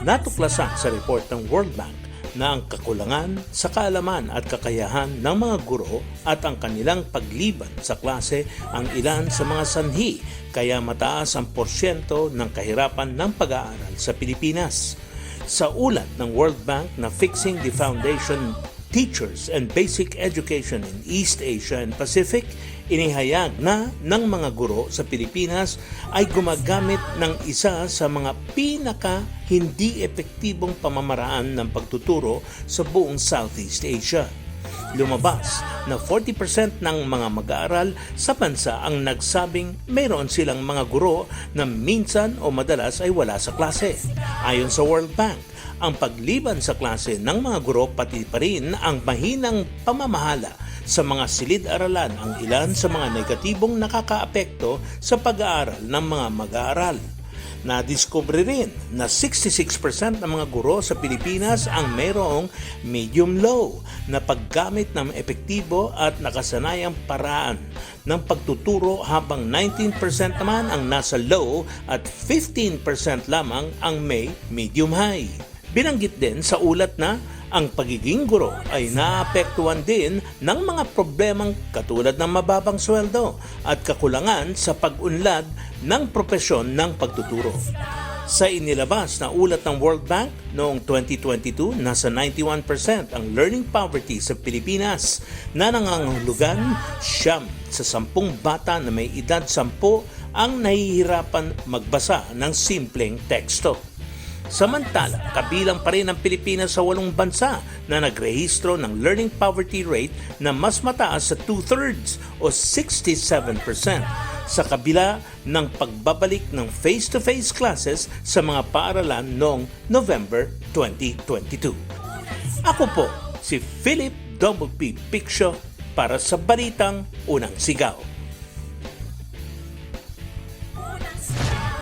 Natuklasan sa report ng World Bank na ang kakulangan sa kaalaman at kakayahan ng mga guro at ang kanilang pagliban sa klase ang ilan sa mga sanhi kaya mataas ang porsyento ng kahirapan ng pag-aaral sa Pilipinas. Sa ulat ng World Bank na Fixing the Foundation Teachers and Basic Education in East Asia and Pacific, inihayag na ng mga guro sa Pilipinas ay gumagamit ng isa sa mga pinaka hindi epektibong pamamaraan ng pagtuturo sa buong Southeast Asia. Lumabas na 40% ng mga mag-aaral sa bansa ang nagsabing mayroon silang mga guro na minsan o madalas ay wala sa klase. Ayon sa World Bank, ang pagliban sa klase ng mga guro pati pa rin ang mahinang pamamahala sa mga silid-aralan ang ilan sa mga negatibong nakakaapekto sa pag-aaral ng mga mag-aaral. Nadiskubre rin na 66% ng mga guro sa Pilipinas ang mayroong medium-low na paggamit ng epektibo at nakasanayang paraan ng pagtuturo habang 19% naman ang nasa low at 15% lamang ang may medium-high. Binanggit din sa ulat na ang pagiging guro ay naapektuhan din ng mga problemang katulad ng mababang sweldo at kakulangan sa pag-unlad ng propesyon ng pagtuturo. Sa inilabas na ulat ng World Bank noong 2022, nasa 91% ang learning poverty sa Pilipinas na nangangahulugan siyam sa sampung bata na may edad sampu ang nahihirapan magbasa ng simpleng teksto. Samantala, kabilang pa rin ang Pilipinas sa walong bansa na nagrehistro ng learning poverty rate na mas mataas sa two-thirds o 67% sa kabila ng pagbabalik ng face-to-face classes sa mga paaralan noong November 2022. Ako po si Philip Double P. Piccio para sa Balitang Unang Sigaw.